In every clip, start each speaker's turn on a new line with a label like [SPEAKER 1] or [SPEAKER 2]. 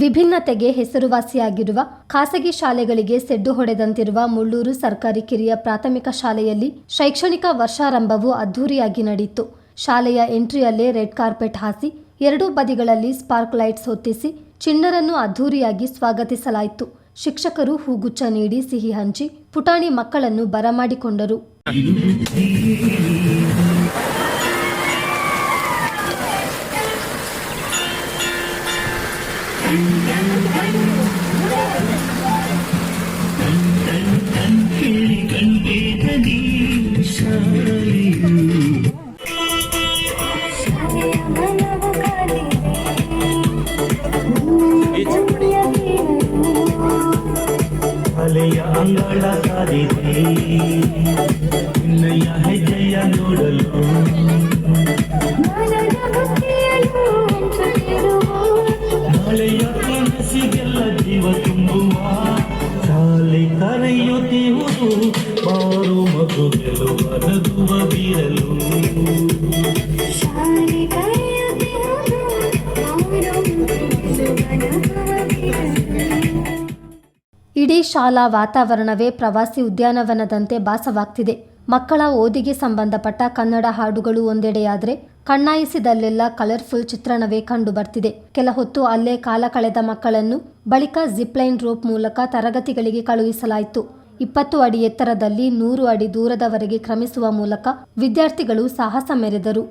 [SPEAKER 1] ವಿಭಿನ್ನತೆಗೆ ಹೆಸರುವಾಸಿಯಾಗಿರುವ ಖಾಸಗಿ ಶಾಲೆಗಳಿಗೆ ಸೆಡ್ಡು ಹೊಡೆದಂತಿರುವ ಮುಳ್ಳೂರು ಸರ್ಕಾರಿ ಕಿರಿಯ ಪ್ರಾಥಮಿಕ ಶಾಲೆಯಲ್ಲಿ ಶೈಕ್ಷಣಿಕ ವರ್ಷಾರಂಭವು ಅದ್ಧೂರಿಯಾಗಿ ನಡೆಯಿತು ಶಾಲೆಯ ಎಂಟ್ರಿಯಲ್ಲೇ ರೆಡ್ ಕಾರ್ಪೆಟ್ ಹಾಸಿ ಎರಡೂ ಬದಿಗಳಲ್ಲಿ ಸ್ಪಾರ್ಕ್ ಲೈಟ್ಸ್ ಹೊತ್ತಿಸಿ ಚಿಣ್ಣರನ್ನು ಅದ್ಧೂರಿಯಾಗಿ ಸ್ವಾಗತಿಸಲಾಯಿತು. ಶಿಕ್ಷಕರು ಹೂಗುಚ್ಛ ನೀಡಿ ಸಿಹಿ ಹಂಚಿ ಪುಟಾಣಿ ಮಕ್ಕಳನ್ನು ಬರಮಾಡಿಕೊಂಡರು.
[SPEAKER 2] ನಿನ್ನಯ ಹೆಜ್ಜೆಯ ನೋಡಲು. ನಾಳೆಯ ಕನಸಿಗೆಲ್ಲ ಜೀವ ತುಂಬುವ. ಶಾಲೆ ಕರೆಯುತ್ತಿರುವುದು ಬಾರು ಮಗು ಗೆಲುವರದುವ ಬೀರಲು.
[SPEAKER 1] ಇಡೀ ಶಾಲಾ ವಾತಾವರಣವೇ ಪ್ರವಾಸಿ ಉದ್ಯಾನವನದಂತೆ ಭಾಸವಾಗ್ತಿದೆ. ಮಕ್ಕಳ ಓದಿಗೆ ಸಂಬಂಧಪಟ್ಟ ಕನ್ನಡ ಹಾಡುಗಳು ಒಂದೆಡೆಯಾದರೆ ಕಣ್ಣಾಯಿಸಿದಲ್ಲೆಲ್ಲ ಕಲರ್ಫುಲ್ ಚಿತ್ರಣವೇ ಕಂಡು ಬರ್ತಿದೆ ಕೆಲ ಹೊತ್ತು ಅಲ್ಲೇ ಕಾಲ ಕಳೆದ ಮಕ್ಕಳನ್ನು ಬಳಿಕ ಜಿಪ್ಲೈನ್ ರೋಪ್ ಮೂಲಕ ತರಗತಿಗಳಿಗೆ ಕಳುಹಿಸಲಾಯಿತು. ಇಪ್ಪತ್ತು ಅಡಿ ಎತ್ತರದಲ್ಲಿ ನೂರು ಅಡಿ ದೂರದವರೆಗೆ ಕ್ರಮಿಸುವ ಮೂಲಕ ವಿದ್ಯಾರ್ಥಿಗಳು ಸಾಹಸ ಮೆರೆದರು.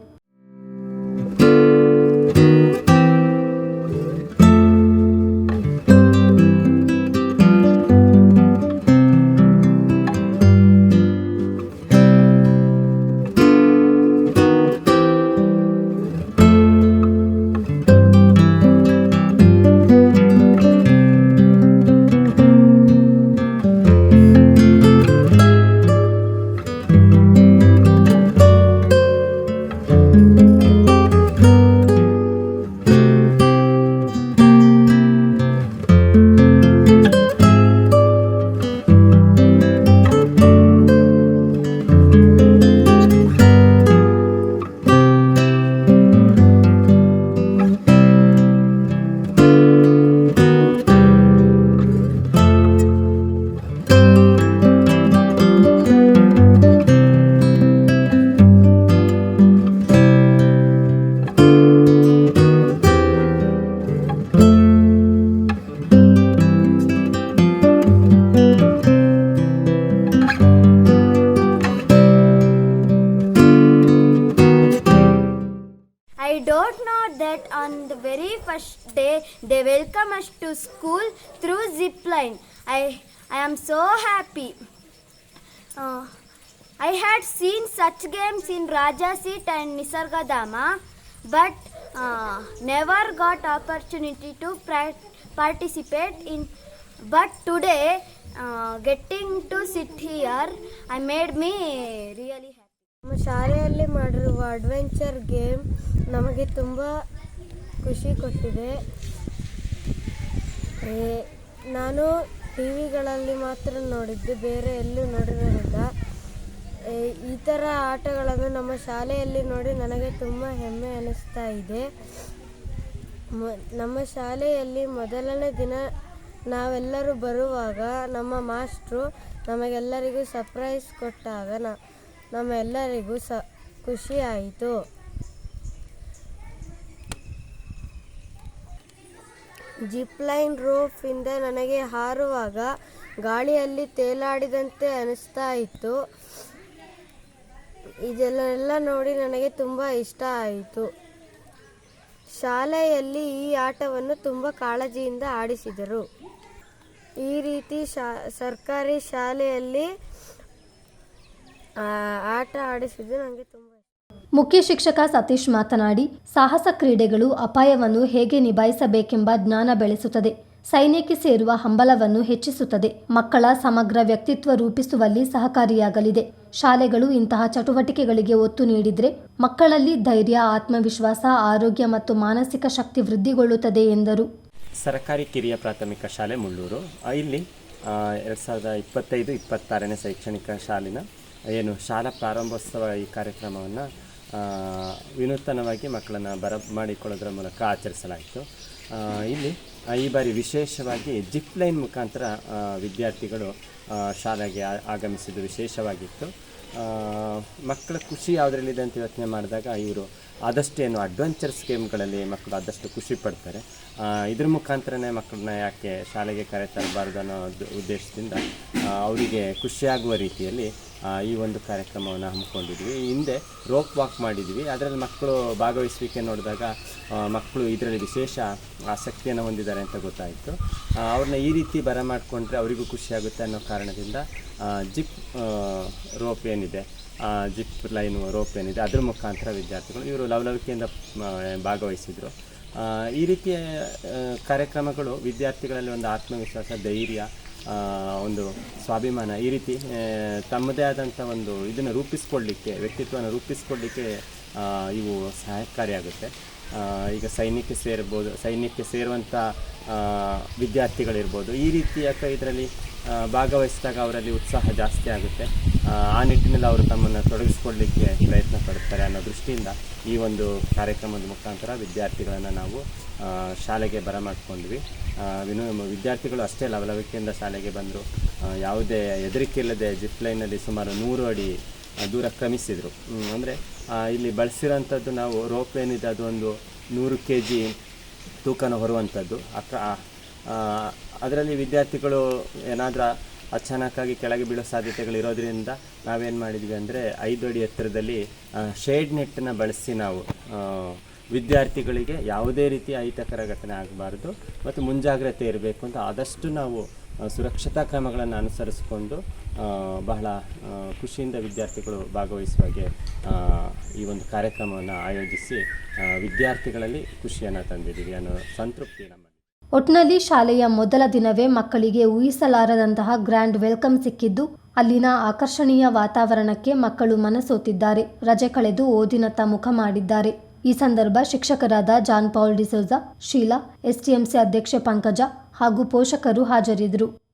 [SPEAKER 3] Know that on the very first day they welcome us to school through zip line. I, I am so happy. Uh, I had seen such games in Raja Seat and Nisargadama, but uh, never got opportunity to participate in. But today, uh, getting to sit here, I made me really.
[SPEAKER 4] ನಮ್ಮ ಶಾಲೆಯಲ್ಲಿ ಮಾಡಿರುವ adventure game ನಮಗೆ ತುಂಬ ಖುಷಿ ಕೊಟ್ಟಿದೆ. ನಾನು T ವಿಗಳಲ್ಲಿ ಮಾತ್ರ ನೋಡಿದ್ದು, ಬೇರೆ ಎಲ್ಲೂ ನೋಡಿರೋದಿಲ್ಲ. ಈ ಥರ ಆಟಗಳನ್ನು ನಮ್ಮ ಶಾಲೆಯಲ್ಲಿ ನೋಡಿ ನನಗೆ ತುಂಬ ಹೆಮ್ಮೆ ಅನ್ನಿಸ್ತಾ ಇದೆ. ನಮ್ಮ ಶಾಲೆಯಲ್ಲಿ ಮೊದಲನೇ ದಿನ ನಾವೆಲ್ಲರೂ ಬರುವಾಗ ನಮ್ಮ ಮಾಸ್ಟ್ರು ನಮಗೆಲ್ಲರಿಗೂ ಸರ್ಪ್ರೈಸ್ ಕೊಟ್ಟಾಗ ನ ನಮ್ಮೆಲ್ಲರಿಗೂ ಸ ಖುಷಿ ಆಯಿತು ಜಿಪ್ಲೈನ್ ರೋಫಿಂದ ನನಗೆ ಹಾರುವಾಗ ಗಾಳಿಯಲ್ಲಿ ತೇಲಾಡಿದಂತೆ ಅನಿಸ್ತಾ ಇತ್ತು. ಇದೆಲ್ಲ ನೋಡಿ ನನಗೆ ತುಂಬ ಇಷ್ಟ ಆಯಿತು. ಶಾಲೆಯಲ್ಲಿ ಈ ಆಟವನ್ನು ತುಂಬ ಕಾಳಜಿಯಿಂದ ಆಡಿಸಿದರು. ಈ ರೀತಿ ಶಾ ಸರ್ಕಾರಿ ಶಾಲೆಯಲ್ಲಿ ಆಟ ಆಡಿಸಿದ್ದು ನನಗೆ ತುಂಬ ಇಷ್ಟ.
[SPEAKER 1] ಮುಖ್ಯ ಶಿಕ್ಷಕ ಸತೀಶ್ ಮಾತನಾಡಿ ಸಾಹಸ ಕ್ರೀಡೆಗಳು ಅಪಾಯವನ್ನು ಹೇಗೆ ನಿಭಾಯಿಸಬೇಕೆಂಬ ಜ್ಞಾನ ಬೆಳೆಸುತ್ತದೆ. ಸೈನ್ಯಕ್ಕೆ ಸೇರುವ ಹಂಬಲವನ್ನು ಹೆಚ್ಚಿಸುತ್ತದೆ. ಮಕ್ಕಳ ಸಮಗ್ರ ವ್ಯಕ್ತಿತ್ವ ರೂಪಿಸುವಲ್ಲಿ ಸಹಕಾರಿಯಾಗಲಿದೆ. ಶಾಲೆಗಳು ಇಂತಹ ಚಟುವಟಿಕೆಗಳಿಗೆ ಒತ್ತು ನೀಡಿದರೆ ಮಕ್ಕಳಲ್ಲಿ ಧೈರ್ಯ ಆತ್ಮವಿಶ್ವಾಸ ಆರೋಗ್ಯ ಮತ್ತು ಮಾನಸಿಕ ಶಕ್ತಿ ವೃದ್ಧಿಗೊಳ್ಳುತ್ತದೆ ಎಂದರು.
[SPEAKER 5] ಸರ್ಕಾರಿ ಕಿರಿಯ ಪ್ರಾಥಮಿಕ ಶಾಲೆ ಮುಳ್ಳೂರು. ಇಲ್ಲಿ ಎರಡು ಸಾವಿರದ ಇಪ್ಪತ್ತೈದು ಇಪ್ಪತ್ತಾರನೇ ಶೈಕ್ಷಣಿಕ ಸಾಲಿನ ಏನು ಶಾಲಾ ಪ್ರಾರಂಭೋತ್ಸವ ಈ ಕಾರ್ಯಕ್ರಮವನ್ನು ವಿನೂತನವಾಗಿ ಮಕ್ಕಳನ್ನು ಬರ ಮಾಡಿಕೊಳ್ಳೋದ್ರ ಮೂಲಕ ಆಚರಿಸಲಾಯಿತು. ಇಲ್ಲಿ ಈ ಬಾರಿ ವಿಶೇಷವಾಗಿ ಜಿಪ್ ಲೈನ್ ಮುಖಾಂತರ ವಿದ್ಯಾರ್ಥಿಗಳು ಶಾಲೆಗೆ ಆಗಮಿಸಿದ್ದು ವಿಶೇಷವಾಗಿತ್ತು. ಮಕ್ಕಳ ಖುಷಿ ಯಾವುದರಲ್ಲಿದೆ ಅಂತ ಯೋಚನೆ ಮಾಡಿದಾಗ ಇವರು ಆದಷ್ಟೇನು ಅಡ್ವೆಂಚರ್ಸ್ ಗೇಮ್ಗಳಲ್ಲಿ ಮಕ್ಕಳು ಆದಷ್ಟು ಖುಷಿ ಪಡ್ತಾರೆ. ಇದ್ರ ಮುಖಾಂತರನೇ ಮಕ್ಕಳನ್ನ ಯಾಕೆ ಶಾಲೆಗೆ ಕರೆ ತರಬಾರ್ದು ಅನ್ನೋ ಉದ್ದೇಶದಿಂದ ಅವರಿಗೆ ಖುಷಿಯಾಗುವ ರೀತಿಯಲ್ಲಿ ಈ ಒಂದು ಕಾರ್ಯಕ್ರಮವನ್ನು ಹಮ್ಮಿಕೊಂಡಿದ್ವಿ. ಹಿಂದೆ ರೋಪ್ ವಾಕ್ ಮಾಡಿದ್ವಿ. ಅದರಲ್ಲಿ ಮಕ್ಕಳು ಭಾಗವಹಿಸುವಿಕೆ ನೋಡಿದಾಗ ಮಕ್ಕಳು ಇದರಲ್ಲಿ ವಿಶೇಷ ಆಸಕ್ತಿಯನ್ನು ಹೊಂದಿದ್ದಾರೆ ಅಂತ ಗೊತ್ತಾಯಿತು. ಅವ್ರನ್ನ ಈ ರೀತಿ ಬರಮಾಡಿಕೊಂಡ್ರೆ ಅವರಿಗೂ ಖುಷಿಯಾಗುತ್ತೆ ಅನ್ನೋ ಕಾರಣದಿಂದ ಜಿಪ್ ರೋಪ್ ಏನಿದೆ ಜಿಪ್ ಲೈನು ರೋಪ್ ಏನಿದೆ, ಅದ್ರ ಮುಖಾಂತರ ವಿದ್ಯಾರ್ಥಿಗಳು ಇವರು ಲವಲವಿಕೆಯಿಂದ ಭಾಗವಹಿಸಿದರು. ಈ ರೀತಿಯ ಕಾರ್ಯಕ್ರಮಗಳು ವಿದ್ಯಾರ್ಥಿಗಳಲ್ಲಿ ಒಂದು ಆತ್ಮವಿಶ್ವಾಸ, ಧೈರ್ಯ ಒಂದು ಸ್ವಾಭಿಮಾನ ಈ ರೀತಿ ತಮ್ಮದೇ ಆದಂಥ ಒಂದು ಇದನ್ನು ರೂಪಿಸ್ಕೊಳ್ಳಿಕ್ಕೆ ವ್ಯಕ್ತಿತ್ವನ ರೂಪಿಸ್ಕೊಳ್ಳಿಕ್ಕೆ ಇವು ಸಹಕಾರಿಯಾಗುತ್ತೆ ಈಗ ಸೈನ್ಯಕ್ಕೆ ಸೇರ್ಬೋದು, ಸೈನ್ಯಕ್ಕೆ ಸೇರುವಂಥ ವಿದ್ಯಾರ್ಥಿಗಳಿರ್ಬೋದು ಈ ರೀತಿಯ ಇದರಲ್ಲಿ ಭಾಗವಹಿಸಿದಾಗ ಅವರಲ್ಲಿ ಉತ್ಸಾಹ ಜಾಸ್ತಿ ಆಗುತ್ತೆ. ಆ, ನಿಟ್ಟಿನಲ್ಲಿ ಅವರು ತಮ್ಮನ್ನು ತೊಡಗಿಸ್ಕೊಡ್ಲಿಕ್ಕೆ ಪ್ರಯತ್ನ ಪಡುತ್ತಾರೆ ಅನ್ನೋ ದೃಷ್ಟಿಯಿಂದ ಈ ಒಂದು ಕಾರ್ಯಕ್ರಮದ ಮುಖಾಂತರ ವಿದ್ಯಾರ್ಥಿಗಳನ್ನು ನಾವು ಶಾಲೆಗೆ ಬರಮಾಡ್ಕೊಂಡ್ವಿ. ಮಾಡ್ಕೊಂಡ್ವಿ ವಿನು ವಿದ್ಯಾರ್ಥಿಗಳು ಅಷ್ಟೇ ಲವಲವಿಕೆಯಿಂದ ಶಾಲೆಗೆ ಬಂದರು. ಯಾವುದೇ ಹೆದರಿಕೆ ಇಲ್ಲದೆ ಜಿಪ್ ಲೈನಲ್ಲಿ ಸುಮಾರು ನೂರು ಅಡಿ ದೂರ ಕ್ರಮಿಸಿದರು. ಅಂದರೆ ಇಲ್ಲಿ ಬಳಸಿರೋಂಥದ್ದು ನಾವು ರೋಪ್ ಏನಿದೆ ಅದು ಒಂದು ನೂರು ಕೆ ಜಿ ತೂಕನ ಹೊರುವಂಥದ್ದು. ಅಕ್ಕ ಅದರಲ್ಲಿ ವಿದ್ಯಾರ್ಥಿಗಳು ಏನಾದರೂ ಅಚಾನಕ್ಕಾಗಿ ಕೆಳಗೆ ಬೀಳೋ ಸಾಧ್ಯತೆಗಳು ಇರೋದ್ರಿಂದ ನಾವೇನು ಮಾಡಿದ್ವಿ ಅಂದರೆ ಐದು ಅಡಿ ಎತ್ತರದಲ್ಲಿ ಶೇಡ್ ನೆಟ್ಟನ್ನು ಬಳಸಿ ನಾವು ವಿದ್ಯಾರ್ಥಿಗಳಿಗೆ ಯಾವುದೇ ರೀತಿಯ ಅಹಿತಕರ ಘಟನೆ ಆಗಬಾರ್ದು ಮತ್ತು ಮುಂಜಾಗ್ರತೆ ಇರಬೇಕು ಅಂತ ಆದಷ್ಟು ನಾವು ಸುರಕ್ಷತಾ ಕ್ರಮಗಳನ್ನು ಅನುಸರಿಸಿಕೊಂಡು ಬಹಳ ಖುಷಿಯಿಂದ ವಿದ್ಯಾರ್ಥಿಗಳು ಭಾಗವಹಿಸುವ ಹಾಗೆ ಈ ಒಂದು ಕಾರ್ಯಕ್ರಮವನ್ನು ಆಯೋಜಿಸಿ ವಿದ್ಯಾರ್ಥಿಗಳಲ್ಲಿ ಖುಷಿಯನ್ನು ತಂದಿದ್ದೀವಿ ಅನ್ನೋ ಸಂತೃಪ್ತಿ ನಮ್ಮಲ್ಲಿ
[SPEAKER 1] ಒಟ್ನಲ್ಲಿ ಶಾಲೆಯ ಮೊದಲ ದಿನವೇ ಮಕ್ಕಳಿಗೆ ಊಹಿಸಲಾರದಂತಹ ಗ್ರ್ಯಾಂಡ್ ವೆಲ್ಕಮ್ ಸಿಕ್ಕಿದ್ದು, ಅಲ್ಲಿನ ಆಕರ್ಷಣೀಯ ವಾತಾವರಣಕ್ಕೆ ಮಕ್ಕಳು ಮನಸೋತಿದ್ದಾರೆ, ರಜೆ ಕಳೆದು ಓದಿನತ್ತ ಮುಖ ಮಾಡಿದ್ದಾರೆ. ಈ ಸಂದರ್ಭ ಶಿಕ್ಷಕರಾದ John Paul D'Souza, Sheela SDMC ಅಧ್ಯಕ್ಷೆ ಪಂಕಜ ಹಾಗೂ ಪೋಷಕರು ಹಾಜರಿದ್ದರು.